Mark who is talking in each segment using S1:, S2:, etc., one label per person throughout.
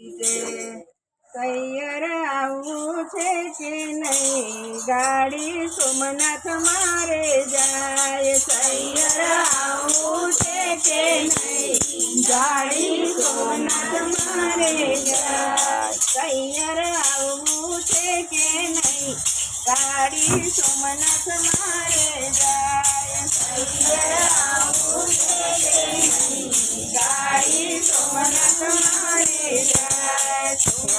S1: સૈયર આવું છે કે નહીં? ગાડી સોમનાથ મારે જાય. સૈયર આવું છે કે નહીં? ગાડી સોમનાથ મારે જાય. સૈયર આવું છે કે નહીં? ગાડી સોમનાથ મારે જાય. સૈયર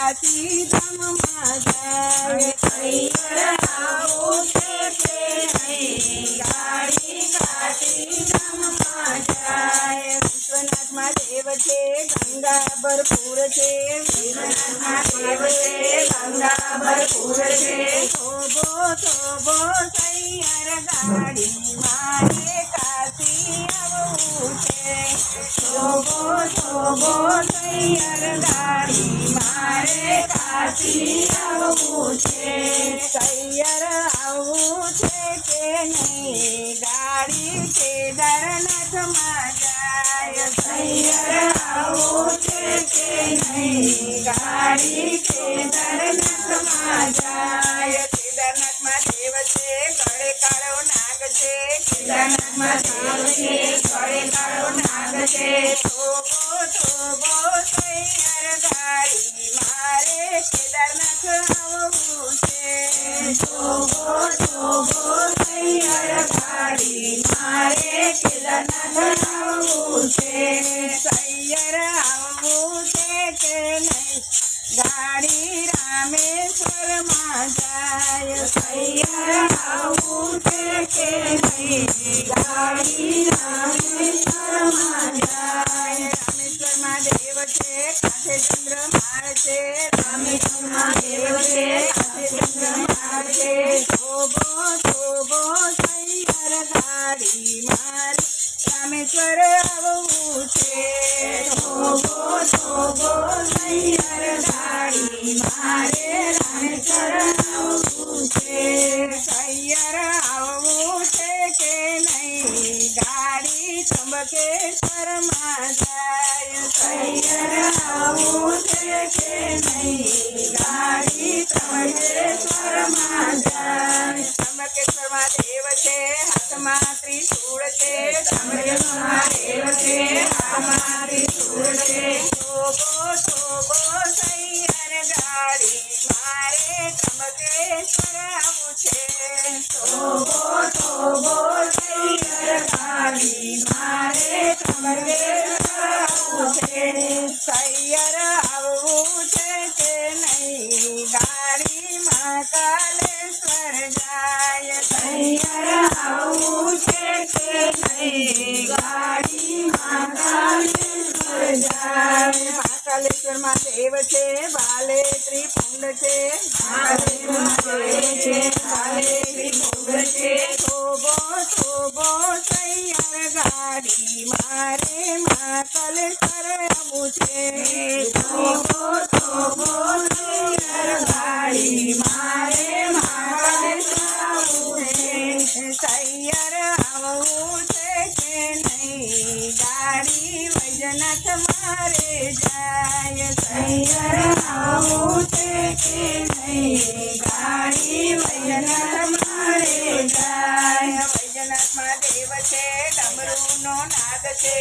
S1: કાશી ધામમાં છે નહીં ગાડી કાશી ધામમાં જાય વિશ્વનાથમાં દેવ છે ગંગા ભરપૂર છે વિશ્વનાથમાં દેવ છે ગંગા ભરપૂર છે થોભો થોભો થોભો થોભો ગાડી મારે કાશી છે સૈયર આવવું છે કે નહીં ગાડી કેદારનાથમાં જાય છે કે નહીં ગાડી કેદારનાથમાં જાય કેદારનાથમાં દેવ છે, ગળે કાળો નાગ છે, કેદારનાથમાં દેવ છે, ગળે છે? થોભો થોભો સૈયર ગાડી મારે કેદારનાથ આવવું છે. થોભો થોભો સૈયર ગાડી મારે કેદારનાથ આવવું છે. સૈયર આવવું છે કે નહીં? ગાડી રામેશ્વરમાં જાય. સૈયર આવવું છે કે નહીં? ગાડી રામેશ્વરમાં દેવ છે કાંઠે ચંદ્રમાર છે રામેશ્વરમાં દેવ છે કાંઠે ચંદ્રમાર છે શોભો શોભો સૈયર ગાડી મારે, રામેશ્વર આવવું છે શોભો શોભો સૈયર ગાડી મારે, રામેશ્વર આવવું છે કે નહીં? આવવું છે નહીં ગાડી ત્રંબકેશ્વરમાં જાય દેવ છે હાથમાં ત્રિશૂળ છે ત્રંબકેશ્વરમાં દેવ છે હાથમાં ત્રિશૂળ શોભો શોભો સૈયર ગાડી મારે ત્રંબકેશ્વર આવું છે મારે ત્રંબકેશ્વર દેવ છે બાલે ત્રિપુંડ છે બાલે ત્રિપુંડ છે શોભો શોભો સૈયર ગાડી મારે માતલ આવવું છે. શોભો શોભો વૈજનાથ મારે જાય સૈયર આવવું છે કે નહીં? ગાડી વૈજનાથ મારે જાય. વૈજનાથમાં દેવ છે, ડમરૂનો નાદ છે.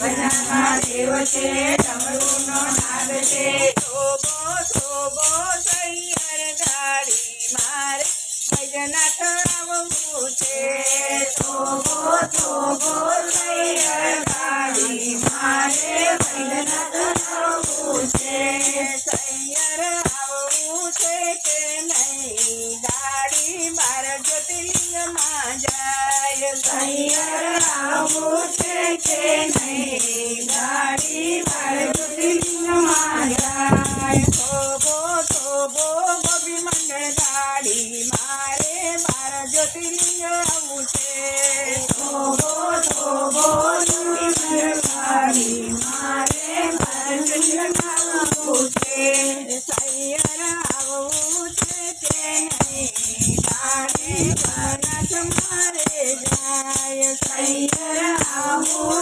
S1: વૈજનાથમાં દેવ છે, ડમરૂનો નાદ છે. શોભો શોભો સૈયર ગાડી મારે. વૈજનાથ છે સૈયર આવવું છે કે નહીં ગાડી બાર જ્યોતિર્લિંગમાં જાય સૈયર આવવું છે કે નહીં ગાડી બાર જ્યોતિર્લિંગમાં જાય થોભો થોભો ગોપી મંડળ ગાડી મારે બાર જ્યોતિર્લિંગ આવું છે. થોભો થોભો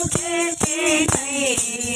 S1: Thank you.